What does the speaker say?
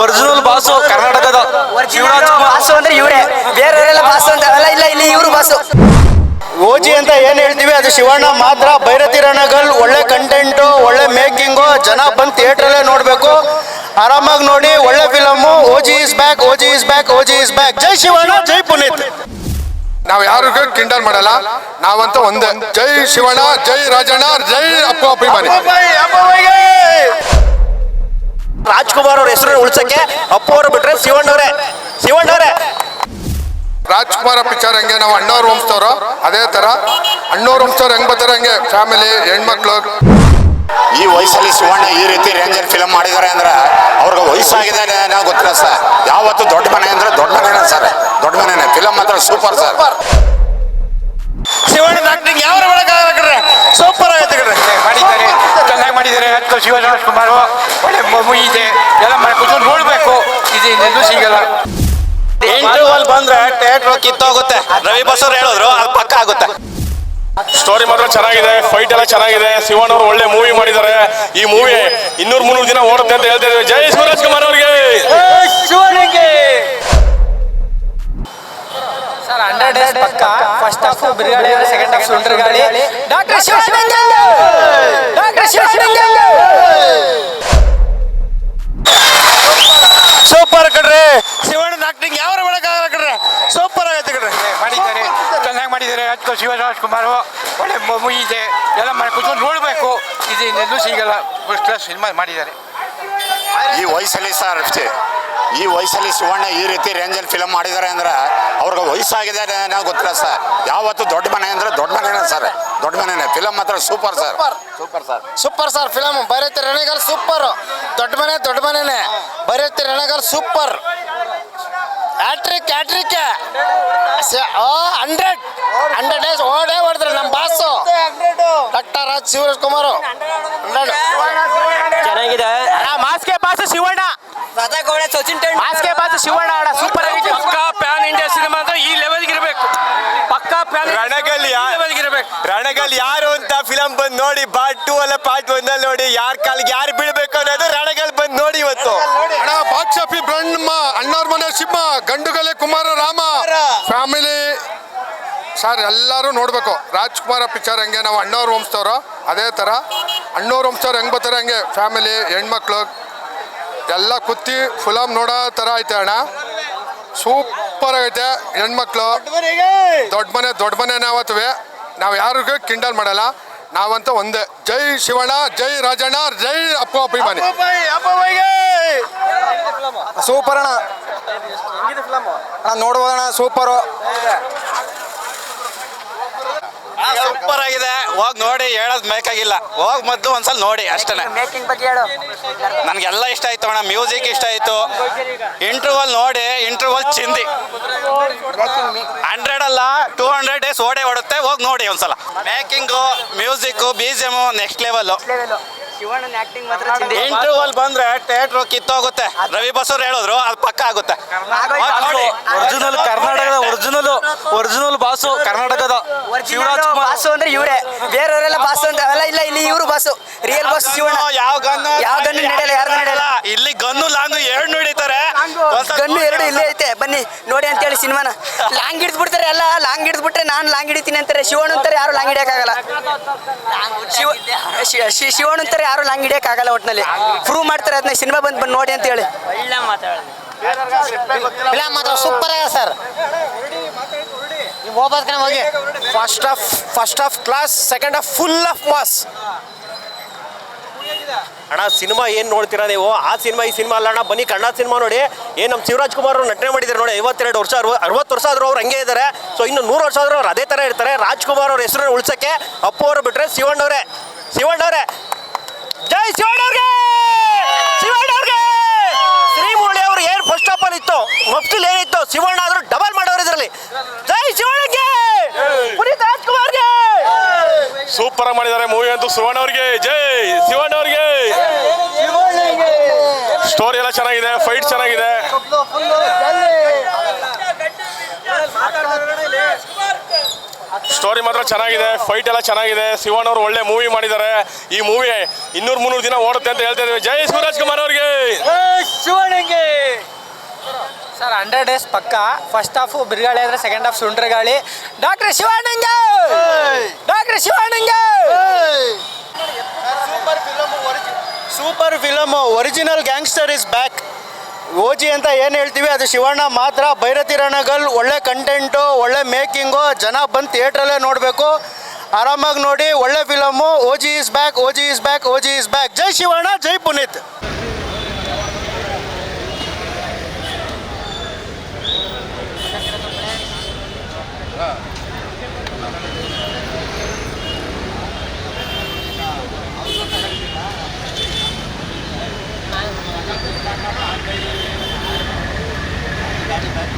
Original boss ಕರ್ನಾಟಕದ Shivraj Kumar. Boss ಅಂದ್ರೆ ಇವರೇ. ಬೇರೆಯವರೆಲ್ಲ ಬಾಸು ಅಂತ. ಅಲ್ಲ ಇಲ್ಲ ಇಲ್ಲಿ ಇವರು ಬಾಸು. ಓಜಿ ಅಂತ ಏನ್ ಹೇಳ್ತೀವಿ? ಅದು ಶಿವಣ್ಣ ಮಾತ್ರ. ಭೈರತಿ ರಣಗಲ್ ಒಳ್ಳೆ ಕಂಟೆಂಟು ಒಳ್ಳೆ ಮೇಕಿಂಗು ಜನ ಬಂದು ಥಿಯೇಟ್ರಲ್ಲೇ ನೋಡಬೇಕು. ಆರಾಮಾಗಿ ನೋಡಿ ಒಳ್ಳೆ film OG is back OG is back OG is back ಜೈ ಶಿವಣ್ಣ ಜೈ ಪುನೀತ್. ನಾವು ಯಾರು ಕಿಂಡಲ್ ಮಾಡಲ್ಲ. ನಾವಂತ ಒಂದೇ. ಜೈ ಶಿವಣ್ಣ ಜೈ ರಾಜಣ್ಣ ಜೈ ಅಪ್ಪ ಅಭಿಮಾನಿ. ರಾಜ್ಕುಮಾರ್ ಅವ್ರ ಹೆಸರು ಉಳಿಸಕ್ಕೆ ಅಪ್ಪು ಅವರು ಬಿಟ್ರೆ ಶಿವಣ್ಣವ್ರೆ ಶಿವಣ್ಣವ್ರೆ ರಾಜ್ಕುಮಾರ ಪಿಕ್ಚರ್ ಹಂಗೆ? ನಾವು ಅಣ್ಣವ್ರ ವಂಶದವರು ಅದೇ ತರ ಅಣ್ಣವ್ರ ವಂಶದವ್ರು ಹೆಂಗ್ ಬರ್ತಾರೆ ಹಂಗೆ? ಫ್ಯಾಮಿಲಿ ಹೆಣ್ಮಕ್ಳು. ಈ ವಯಸ್ಸಲ್ಲಿ ಶಿವಣ್ಣ ಈ ರೀತಿ ರೇಂಜರ್ ಫಿಲಮ್ ಮಾಡಿದ್ದಾರೆ ಅಂದ್ರೆ ಅವ್ರಿಗೆ ವಯಸ್ಸಾಗಿದೆ ನಾವು ಗೊತ್ತಿಲ್ಲ ಸರ್. ಯಾವತ್ತು ದೊಡ್ಡ ಮನೆ ಅಂದ್ರೆ ದೊಡ್ಡ ಮನೆನೇ ಸರ್. ದೊಡ್ಡ ಮನೆನೇ. ಫಿಲಮ್ ಮಾತ್ರ ಸೂಪರ್ ಸರ್. ಶಿವಣ್ಣ ಆಕ್ಟಿಂಗ್ ಯಾವ ಸೂಪರ್ ಆಗೈತೆ ಕಣ್ರೆ ಮಾಡಿದ್ದಾರೆ ಚೆನ್ನಾಗಿ ಶಿವರಾಜ್ ಕುಮಾರ್ ಒಳ್ಳೆ ಮೂವಿ ಇದೆ. ಎಲ್ಲ ಮನೆ ಕೂತ್ಕೊಂಡು ನೋಡ್ಬೇಕು. ಇದು ಇನ್ನೆಲ್ಲೂ ಸಿಗಲ್ಲ ಇಂಟರ್ವಲ್ ಬಂದ್ರೆ ಥಿಯೇಟರ್ ಕಿತ್ತೋಗುತ್ತೆ. ರವಿ ಬಸ್ ಅವ್ರು ಹೇಳಿದ್ರು ಅದು ಪಕ್ಕ ಆಗುತ್ತೆ. ಸ್ಟೋರಿ ಮಾತ್ರ ಚೆನ್ನಾಗಿದೆ ಫೈಟ್ ಎಲ್ಲ ಚೆನ್ನಾಗಿದೆ. ಶಿವಣ್ಣ ಅವರು ಒಳ್ಳೆ ಮೂವಿ ಮಾಡಿದ್ದಾರೆ. ಈ ಮೂವಿ ಇನ್ನೂರ್ ಮುನ್ನೂರು ದಿನ ಓಡುತ್ತೆ ಅಂತ ಹೇಳ್ತಾ ಇದ್ದೀವಿ. ಜೈ ಶಿವರಾಜ್ ಕುಮಾರ್ ಅವರಿಗೆ! ಸರ್ ಹಂಡ್ರೆಡ್ ಡೇಸ್ ಪಕ್ಕ. ಫಸ್ಟ್ ಹಾಫ್ ಬಿರುಗಾಳಿ ಸೆಕೆಂಡ್ ಹಾಫ್ ಸುಂಡ್ರ ಗಾಳಿ. ಡಾಕ್ಟರ್ ಶಿವಣ್ಣ ಸೂಪರ್ ಕಡ್ರೆ ಶಿವಣ್ಣ ಆಕ್ಟಿಂಗ್ ಯಾವ ಮಾಡಕ್ಕಾಗಲ್ಲ ಕಡ್ರೆ ಸೂಪರ್ ಆಗೈತೆ ಕಡ್ರಿ ಮಾಡಿದ್ದಾರೆ. ಚೆನ್ನಾಗಿ ಮಾಡಿದ್ದಾರೆ. ಅದಕ್ಕೆ ಶಿವರಾಜ್ ಕುಮಾರ್ ಒಳ್ಳೆ ಮೂವಿ ಇದೆ. ಎಲ್ಲ ಮಾಡಿ ಕೂತ್ಕೊಂಡು ನೋಡ್ಬೇಕು. ಇದು ಇನ್ನೆಲ್ಲೂ ಸಿಗಲ್ಲ. ಫಸ್ಟ್ ಕ್ಲಾಸ್ ಸಿನಿಮಾ ಮಾಡಿದ್ದಾರೆ. ಈ ವಯಸ್ಸಲ್ಲಿ ಸರ್ ಈ ವಯಸ್ಸಲ್ಲಿ ಶಿವಣ್ಣ ಈ ರೀತಿ ರೇಂಜಲ್ಲಿ ಫಿಲಮ್ ಮಾಡಿದ್ದಾರೆ ಅಂದ್ರೆ ಅವ್ರಿಗೆ ವಯಸ್ಸಾಗಿದೆ ಅನ್ನೋ ಗೊತ್ತಿಲ್ಲ ಸರ್ ಯಾವತ್ತು ದೊಡ್ಡ ಮನೆ ಅಂದ್ರೆ ದೊಡ್ಡ ಮನೆನೇ ಸರ್ ದೊಡ್ಡ ಮನೆನೇ. ಫಿಲಮ್ ಮಾತ್ರ super sir super sir super sir film ಬರೀತಿ ರಣಗಲ್ ಸೂಪರ್ ದೊಡ್ಡ ಮನೆ ದೊಡ್ಡ ಮನೆನೇ. ಬರೀತಿ Ranagal super hat trick hat trick hundred hundred days ಓಡೇ ಹೊಡೆದ್ರೆ ನಮ್ಮ ಬಾಸು ಡಾಕ್ಟರ್ ರಾಜ್ ಶಿವರಾಜ್ ಕುಮಾರ್. ಚೆನ್ನಾಗಿದೆ. ಸಚಿನ್ ಮಾಸ್ಕೆ ಬಾಸು ಶಿವಣ್ಣ ಆಡ ಸೂಪರ್ ಆಗಿದೆ ಪಕ್ಕಾ ಪ್ಯಾನ್ ಇಂಡಿಯಾ ಸಿನಿಮಾ ಅಂದ್ರೆ ಈ ಲೆವೆಲ್ಗೆ ಇರಬೇಕು. ಪಕ್ಕಾ ಪ್ಯಾನ್ ರಣಗಲ್ ಲೆವೆಲ್ಗೆ ಇರಬೇಕು. ರಣಗಲ್ ಯಾರು ಅಂತ ಫಿಲಂ ಬಂದು ನೋಡಿ ಪಾರ್ಟ್ ಟೂ ಅಲ್ಲ ಪಾರ್ಟ್ ಒನ್ ಅಲ್ಲಿ ನೋಡಿ ಯಾರ ಕಾಲಿಗೆ ಯಾರು ಬೀಳ್ಬೇಕು ಅನ್ನೋದು ರಣಗಲ್ ಬಂದು ನೋಡಿ ಇವತ್ತು. ಅಣ್ಣ ಬಾಕ್ಸ್ ಆಫೀಸ್ ಬ್ರಹ್ಮ ಅಣ್ಣವ್ರ ಮನೆ ಸಿಂಹ ಗಂಡುಗಲೆ ಕುಮಾರ ರಾಮ. ಫ್ಯಾಮಿಲಿ ಸರ್ ಎಲ್ಲರೂ ನೋಡ್ಬೇಕು. ರಾಜ್ಕುಮಾರ ಪಿಕ್ಚರ್ ಹಂಗೆ? ನಾವು ಅಣ್ಣವ್ರ ವಂಶದವರು ಅದೇ ಥರ ಅಣ್ಣವ್ರ ವಂಶದವ್ರು ಹೆಂಗೆ ಬರ್ತಾರೆ ಹಂಗೆ? ಫ್ಯಾಮಿಲಿ ಹೆಣ್ಮಕ್ಳು ಎಲ್ಲ ಕುತ್ತಿ ಫುಲಾಮ್ ನೋಡೋ ಥರ ಐತೆ ಅಣ್ಣ ಸೂಪರ್ ಆಗೈತೆ ಹೆಣ್ಮಕ್ಳು ದೊಡ್ಡ ಮನೆ ದೊಡ್ಡ ಮನೆ ನಾವತ್ವೆ ನಾವು ಯಾರಿಗೂ ಕಿಂಡಲ್ ಮಾಡಲ್ಲ ನಾವಂತ ಒಂದೇ ಜೈ ಶಿವಣ್ಣ ಜೈ ರಾಜಣ್ಣ ಜೈ ಅಪ್ಪ ಅಭಿಮಾನಿ ಸೂಪರ್ ಅಣ್ಣ ಅಣ್ಣ ನೋಡ್ಬೋದಣ್ಣ ಸೂಪರು ಸೂಪರ್ ಆಗಿದೆ. ಹೋಗ್ ನೋಡಿ ಹೇಳೋದ್ ಬೇಕಾಗಿಲ್ಲ ಹೋಗ್ ಮೊದ್ಲು ಒಂದ್ಸಲ ನೋಡಿ ಅಷ್ಟೇ ಮೇಕಿಂಗ್ ಬಗ್ಗೆ ಹೇಳು. ನನ್ಗೆಲ್ಲ ಇಷ್ಟ ಆಯ್ತು ಅಣ್ಣ ಮ್ಯೂಸಿಕ್ ಇಷ್ಟ ಆಯ್ತು. ಇಂಟರ್ವಲ್ ನೋಡಿ ಇಂಟರ್ವಲ್ ಚಿಂದಿ. ಹಂಡ್ರೆಡ್ ಅಲ್ಲ ಟೂ ಹಂಡ್ರೆಡ್ ಡೇಸ್ ಓಡೇ ಓಡುತ್ತೆ. ಹೋಗಿ ನೋಡಿ ಒಂದ್ಸಲ. Making music BGM next level ಶಿವಣ್ಣನ acting ಮಾತ್ರ ಇಂಟರ್ವಲ್ ಬಂದ್ರೆ ಥಿಯೇಟರ್ ಕಿತ್ತೋಗುತ್ತೆ. ರವಿ ಬಸವ್ರು ಅವ್ರು ಹೇಳಿದ್ರು ಅದು ಪಕ್ಕ ಆಗುತ್ತೆ. ನೋಡಿ. ಒರಿಜಿನಲ್ ಕರ್ನಾಟಕದ ಒರಿಜಿನಲ್ ಒರಿಜಿನಲ್ ಬಾಸು ಕರ್ನಾಟಕದ. ಶಿವರಾಜ್ ಬಾಸು ಅಂದ್ರೆ ಇವರೇ. ಬೇರೆಯವರೆಲ್ಲ ಬಾಸು ಅಂತ ಅವೆಲ್ಲ ಇಲ್ಲ ಇಲ್ಲಿ ಇವರು ಬಾಸು. Real boss Shivanna. ಯಾವ ಗನ್ನು ಯಾವ ಗನ್ ನಡೆಯಲ್ಲ ಯಾರು ನಡೆಯಲ್ಲ. ಇಲ್ಲಿ ಗನ್ನು ಲಾಂಗು ಎರಡು ಹಿಡಿತಾರೆ. ಗನ್ನು ಎರಡು ಇಲ್ಲೇ ಐತೆ ಬನ್ನಿ ನೋಡಿ ಅಂತೇಳಿ ಸಿನಿಮಾನ. ಲಾಂಗ್ ಹಿಡಿದು ಬಿಡ್ತಾರೆ ಎಲ್ಲ ಲಾಂಗ್ ಹಿಡಿದು ಬಿಟ್ರೆ ನಾನು ಲಾಂಗ್ ಹಿಡಿತೀನಿ ಅಂತಾರೆ. ಶಿವಣ್ಣ ಅಂತಾರೆ ಯಾರು ಲಾಂಗ್ ಹಿಡಿಯಕ್ಕಾಗಲ್ಲ. ಶಿವ ಶಿವಣ್ಣ ಅಂತಾರೆ ಯಾರು ಲಾಂಗ್ ಹಿಡಿಯಕ್ಕಾಗಲ್ಲ ಒಟ್ಟಿನಲ್ಲಿ ಪ್ರೂವ್ ಮಾಡ್ತಾರೆ ಅದನ್ನ ಸಿನಿಮಾ ಬಂದು ಬಂದು ನೋಡಿ ಅಂತ ಹೇಳಿ ಫಿಲಮ್ ಮಾತ್ರ ಸೂಪರ್ ಆಗ ಸರ್. ಹೋಗಿ. First half first half class second half full half mass ಅಣ್ಣ, ಸಿನಿಮಾ ಏನು ನೋಡ್ತೀರಾ ನೀವು? ಆ ಸಿನಿಮಾ, ಈ ಸಿನಿಮಾ ಅಲ್ಲ ಅಣ್ಣ, ಬನ್ನಿ ಕನ್ನಡ ಸಿನಿಮಾ ನೋಡಿ. ಏನು ನಮ್ಮ ಶಿವರಾಜ್ ಕುಮಾರ್ ಅವರು ನಟನೆ ಮಾಡಿದ್ದಾರೆ ನೋಡಿ, ಐವತ್ತೆರಡು ವರ್ಷ, ಅರವ, ಅರವತ್ತು ವರ್ಷ ಆದರೂ ಅವ್ರು ಹಂಗೆ ಇದ್ದಾರೆ ಸೊ ಇನ್ನು ನೂರು ವರ್ಷ ಆದರೂ ಅವ್ರು ಅದೇ ಥರ ಇರ್ತಾರೆ. ರಾಜ್ಕುಮಾರ್ ಅವ್ರ ಹೆಸರನ್ನು ಉಳ್ಸಕ್ಕೆ ಅಪ್ಪು ಅವರು ಬಿಟ್ಟರೆ ಶಿವಣ್ಣವರೇ. ಶಿವಣ್ಣವರೇ. ಜೈ ಶಿವಣ್ಣವ್ರಿಗೆ ಶ್ರೀಮುರಳಿ ಅವರು ಏನು ಫಸ್ಟ್ ಆಫ್ ಆಲ್ ಇತ್ತು ಮಫ್ತಿಲ್ ಏನಿತ್ತು ಶಿವಣ್ಣ ಆದರೂ ಡಬಲ್ ಮಾಡೋರು ಇದರಲ್ಲಿ ಜೈ ಶಿವಣ್ಣಗೆ ಪುನೀತ್ ರಾಜ್ಕುಮಾರ್ಗೆ ಸೂಪರ್ ಮಾಡಿದ್ದಾರೆ ಮೂವಿ ಅಂತೂ ಸುವರ್ಣ ಅವ್ರಿಗೆ. ಜೈ ಶಿವಣ್ಣ ಅವ್ರಿಗೆ. ಸ್ಟೋರಿ ಎಲ್ಲ ಚೆನ್ನಾಗಿದೆ ಫೈಟ್ ಚೆನ್ನಾಗಿದೆ. ಸ್ಟೋರಿ ಮಾತ್ರ ಚೆನ್ನಾಗಿದೆ ಫೈಟ್ ಎಲ್ಲ ಚೆನ್ನಾಗಿದೆ. ಶಿವಣ್ಣ ಅವರು ಒಳ್ಳೆ ಮೂವಿ ಮಾಡಿದ್ದಾರೆ. ಈ ಮೂವಿ ಇನ್ನೂರು ಮುನ್ನೂರು ದಿನ ಓಡುತ್ತೆ ಅಂತ ಹೇಳ್ತಾ ಇದ್ದೀವಿ. ಜೈ ಶಿವರಾಜ್ ಕುಮಾರ್ ಅವ್ರಿಗೆ. ಸರ್ ಹಂಡ್ರೆಡ್ ಡೇಸ್ ಪಕ್ಕ. ಫಸ್ಟ್ ಹಾಫು ಬಿರುಗಾಳಿ ಆದರೆ ಸೆಕೆಂಡ್ ಹಾಫ್ ಸುಂಡ್ರಗಾಳಿ ಡಾಕ್ಟರ್ ಶಿವಾನಂಗೆ doctor ಶಿವಾನಂಗೆ! Super film original gangster is back. OG ಅಂತ ಏನು ಹೇಳ್ತೀವಿ ಅದು ಶಿವಣ್ಣ ಮಾತ್ರ ಭೈರತಿ ರಣಗಲ್ ಒಳ್ಳೆ ಕಂಟೆಂಟು ಒಳ್ಳೆ ಮೇಕಿಂಗು ಜನ ಬಂದು ಥಿಯೇಟ್ರಲ್ಲೇ ನೋಡಬೇಕು. ಆರಾಮಾಗಿ ನೋಡಿ ಒಳ್ಳೆ film OG is back OG is back OG is back. ಜೈ ಶಿವಣ್ಣ ಜೈ ಪುನೀತ್. Daddy, buddy.